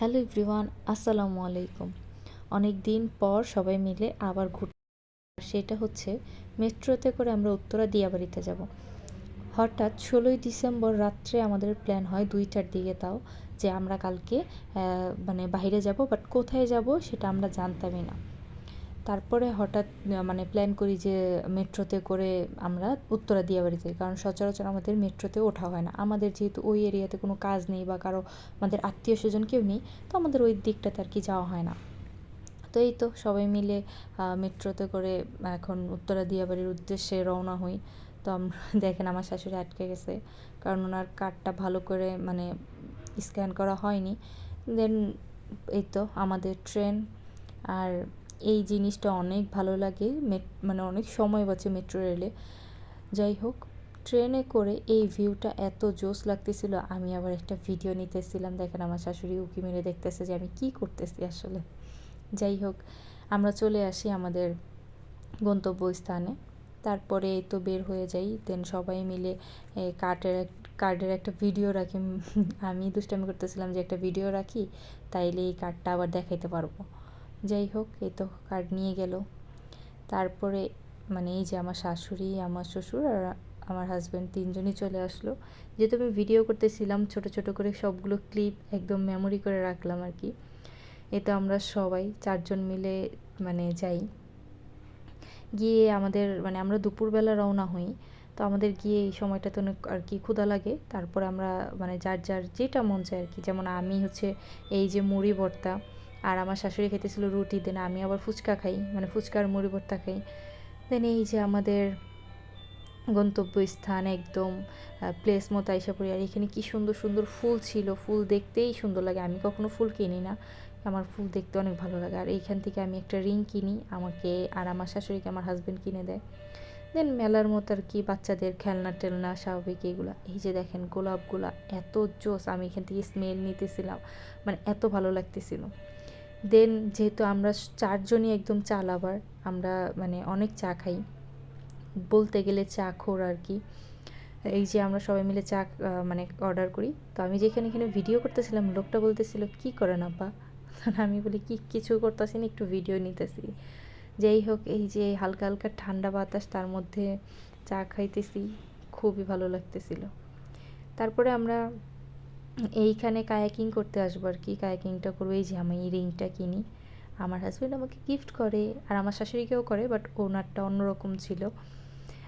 Hello everyone, আসসালামু আলাইকুম। অনেক দিন পর সবাই মিলে আবার ঘুরতে সেটা হচ্ছে মেট্রোতে করে আমরা উত্তরা দিয়াবাড়িতে যাব। হঠাৎ ষোলোই ডিসেম্বর রাত্রে আমাদের প্ল্যান হয় দুইটার দিকে তাও যে আমরা কালকে মানে বাইরে যাব বাট কোথায় যাব সেটা আমরা জানতামই না। তারপরে হঠাৎ মানে প্ল্যান করি যে মেট্রোতে করে আমরা উত্তরা দিয়াবাড়ি যাই কারণ সচরাচর আমাদের মেট্রোতে ওঠা হয় না। আমাদের যেহেতু ওই এরিয়াতে কোনো কাজ নেই বা কারও, আমাদের আত্মীয় স্বজন কেউ নেই, তো আমাদের ওই দিকটাতে আর কি যাওয়া হয় না। তো এই তো সবাই মিলে মেট্রোতে করে এখন উত্তরা দিয়াবাড়ির উদ্দেশ্যে রওনা হই। তো দেখেন আমার শাশুড়ি আটকে গেছে, কারণ ওনার কার্ডটা ভালো করে মানে স্ক্যান করা হয়নি। দেন এই তো আমাদের ট্রেন, আর এই জিনিসটা অনেক ভালো লাগে। মানে অনেক সময় বাঁচে মেট্রো রেলে। যাই হোক, ট্রেনে করে এই ভিউটা এত জোস লাগতেছিল, আমি আবার একটা ভিডিও নিতেছিলাম, দেখেন আমার শাশুড়ি উকি মেরে দেখতেছে যে আমি কি করতেছি আসলে। যাই হোক, আমরা চলে আসি আমাদের গন্তব্যস্থানে। তারপরে এই তো বের হয়ে যাই দেন সবাই মিলে কার্ডের কার্ডের একটা ভিডিও রাখি। আমি দুষ্টামি করতেছিলাম যে একটা ভিডিও রাখি, তাইলে এই কার্ডটা আবার দেখাইতে পারব। যাই হোক এই তো কার্ড নিয়ে গেল। তারপরে মানে এই যে আমার শাশুড়ি, আমার শ্বশুর আর আমার হাজব্যান্ড তিনজনই চলে আসলো। যেহেতু আমি ভিডিও করতেছিলাম, ছোট ছোট করে সবগুলো ক্লিপ একদম মেমোরি করে রাখলাম আর কি। এতে আমরা সবাই চারজন মিলে মানে যাই। গিয়ে আমাদের মানে আমরা দুপুরবেলা রওনা হই। তো আমাদের গিয়ে এই সময়টাতে অনেক আর কি ক্ষুধা লাগে। তারপর আমরা মানে যার যার যেটা মন চায় আর কি। যেমন আমি হচ্ছে এই যে মুড়ি ভর্তা আর আমার শাশুড়ি খেতেছিল রুটি দেন আমি আবার ফুচকা খাই মানে ফুচকার মুড়ি ভর্তা খাই। দেন এই যে আমাদের গন্তব্যস্থান একদম প্লেস মতো আইসা পড়ি। আর এখানে কী সুন্দর সুন্দর ফুল ছিল, ফুল দেখতেই সুন্দর লাগে। আমি কখনো ফুল কিনি না, আমার ফুল দেখতে অনেক ভালো লাগে। আর এইখান থেকে আমি একটা রিং কিনি, আমাকে আর আমার শাশুড়িকে আমার হাজব্যান্ড কিনে দেয়। দেন মেলার মতো আর কি, বাচ্চাদের খেলনা টেলনা স্বাভাবিক এগুলো। এই যে দেখেন গোলাপগুলা, এত জোস, আমি এখান থেকে স্মেল নিতেছিলাম। মানে এত ভালো লাগতেছিল। দেন যেহেতু আমরা চারজনই একদম চা লাভার আমরা মানে অনেক চা খাই। বলতে গেলে চা খোর আর কি। এই যে আমরা সবাই মিলে চা মানে অর্ডার করি। তো আমি যেখানে এখানে ভিডিও করতেছিলাম, লোকটা বলতেছিল, কি করেন আব্বা? আমি বলি, কি, কিছু করতেছি না, একটু ভিডিও নিতেছি। যাই হোক, এই যে হালকা হালকা ঠান্ডা বাতাস তার মধ্যে চা খাইতেছি। খুবই ভালো লাগতেছিল। তারপরে আমরা এইখানে কায়াকিং করতে আসব আর কি। কায়াকিংটা করব, এই যে আমি এই রিংটা কিনি। আমার হাজব্যান্ড আমাকে গিফট করে, আর আমার শাশুড়িকেও করে বাট ওনারটা অন্যরকম ছিল।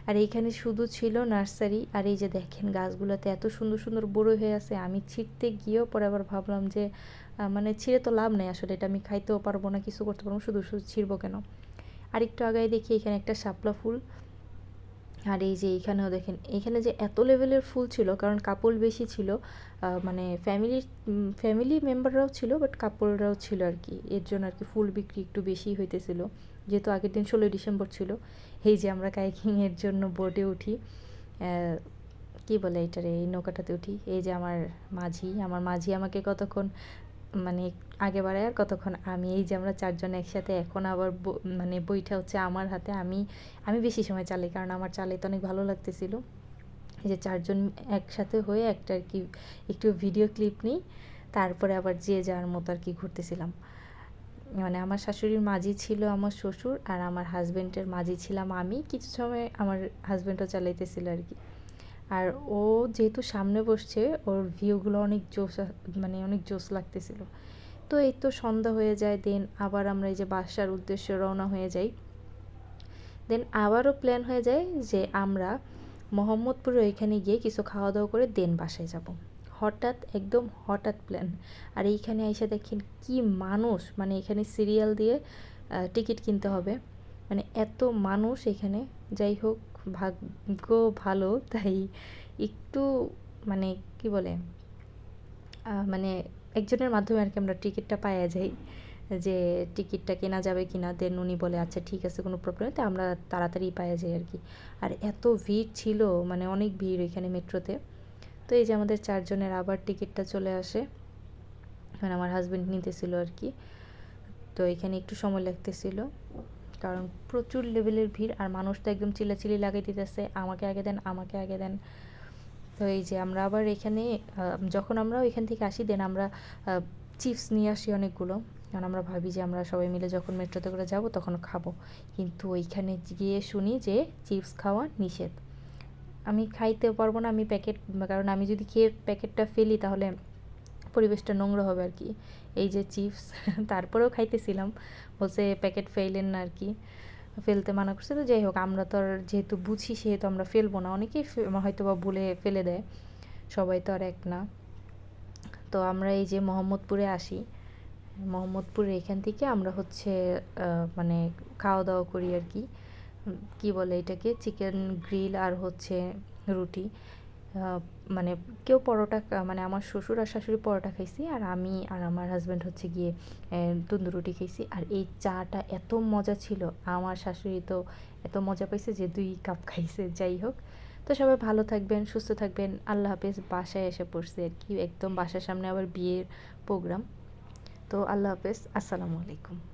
আর এইখানে শুধু ছিল নার্সারি, আর এই যে দেখেন গাছগুলোতে এত সুন্দর সুন্দর বড় হয়ে আছে, আমি ছিঁড়তে গিয়েও পরে আবার ভাবলাম যে মানে ছিঁড়ে তো লাভ নেই আসলে, এটা আমি খাইতেও পারব না, কিছু করতে পারব শুধু শুধু ছিঁড়বো কেন? আরেকটু আগায় দেখি এখানে একটা শাপলা ফুল। আর এই যে এইখানেও দেখেন এখানে যে এত লেভেলের ফুল ছিল, কারণ কাপড় বেশি ছিল মানে ফ্যামিলির ফ্যামিলি মেম্বাররাও ছিল বাট কাপড়রাও ছিল আর কি। এর জন্য আর কি ফুল বিক্রি একটু বেশি হইতেছিল। যেহেতু আগের দিন ষোলোই ডিসেম্বর ছিল, এই যে আমরা কাইকিংয়ের জন্য বোর্ডে উঠি কি বলে এটারে, এই নৌকাটাতে উঠি। এই যে আমার মাঝি আমার মাঝি আমাকে কতক্ষণ মানে আগে বাড়ায় আর কতক্ষণ আমি এই যে আমরা চারজন একসাথে, এখন আবার মানে বইটা হচ্ছে আমার হাতে, আমি আমি বেশি সময় চালাই কারণ আমার চালাইতে অনেক ভালো লাগতেছিল। এই যে চারজন একসাথে হয়ে একটা আর কি, একটু ভিডিও ক্লিপ নিই, তারপরে আবার যে যার মতো আর কি ঘুরতেছিলাম। মানে আমার শাশুড়ির মাঝি ছিল আমার শ্বশুর আর আমার হাজব্যান্ডের মাঝি ছিলাম আমি। কিছু সময় আমার হাজব্যান্ডও চালাইতেছিল আর কি। আর ও যেহেতু সামনে বসছে, ওর ভিউগুলো অনেক জোস মানে অনেক জোস লাগতেছিল। তো এই তো সন্ধ্যা হয়ে যায় দেন আবার আমরা এই যে বাসার উদ্দেশ্যে রওনা হয়ে যাই। দেন আবারও প্ল্যান হয়ে যায় যে আমরা মোহাম্মদপুরে ওইখানে গিয়ে কিছু খাওয়া দাওয়া করে দেন বাসায় যাব। হঠাৎ, একদম হঠাৎ প্ল্যান আর এইখানে এসে দেখেন কি মানুষ মানে এখানে সিরিয়াল দিয়ে টিকিট কিনতে হবে। মানে এত মানুষ এখানে। যাই হোক ভাগ্য ভালো, তাই একটু মানে কি বলে মানে একজনের মাধ্যমে আর কি আমরা টিকিটটা পাওয়া যাই, যে টিকিটটা কেনা যাবে কি না দেন উনি বলে আচ্ছা ঠিক আছে, কোনো প্রবলেম তো আমরা তাড়াতাড়ি পাওয়া যাই আর কি আর এত ভিড় ছিল মানে অনেক ভিড় এখানে মেট্রোতে। তো এই যে আমাদের চারজনের আবার টিকিটটা চলে আসে মানে আমার হাজব্যান্ড নিতেছিল আর কি তো এখানে একটু সময় লাগতেছিল। কারণ প্রচুর লেভেলের ভিড় আর মানুষ তো একদম চিলাচিলি লাগাই দিতেছে, আমাকে আগে দেন, আমাকে আগে দেন। তো এই যে আমরা আবার এখানে যখন আমরা এখান থেকে আসি দেন আমরা চিপস নিয়ে আসি অনেকগুলো। কারণ আমরা ভাবি যে আমরা সবাই মিলে যখন মেট্রোতে করে যাব তখন খাব। কিন্তু ওইখানে গিয়ে শুনি যে চিপস খাওয়া নিষেধ। আমি খাইতে পারব না, আমি প্যাকেট কারণ আমি যদি খেয়ে প্যাকেটটা ফেলি তাহলে পরিবেশটা নোংরা হবে আর কি। এই যে চিপস, তারপরেও খাইতেছিলাম। বলছে প্যাকেট ফেলেন না আর কি। ফেলতে মানা করছে। তো যাই হোক, আমরা তো আর যেহেতু বুঝি, সেহেতু আমরা ফেলব না। অনেকেই হয়তো বা ভুলে ফেলে দেয়। সবাই তো আর এক না। তো আমরা এই যে মোহাম্মদপুরে আসি। মোহাম্মদপুরে এখান থেকে আমরা হচ্ছে মানে খাওয়া দাওয়া করি আর কি। কি বলে এটাকে? চিকেন গ্রিল আর হচ্ছে রুটি। মানে কেউ পরোটা মানে আমার শ্বশুর আর শাশুড়ি পরোটা খাইছি, আর আমি আর আমার হাজব্যান্ড হচ্ছে গিয়ে তন্দুর রুটি খাইছি। আর এই চাটা এত মজা ছিল, আমার শাশুড়ি তো এত মজা পাইছে যে দুই কাপ খাইছে, যাই হোক। তো সবাই ভালো থাকবেন, সুস্থ থাকবেন, আল্লাহ হাফেজ। বাসায় এসে পড়ছে আর কি, একদম বাসার সামনে আবার বিয়ের প্রোগ্রাম তো আল্লাহ হাফেজ, আসসালামু আলাইকুম।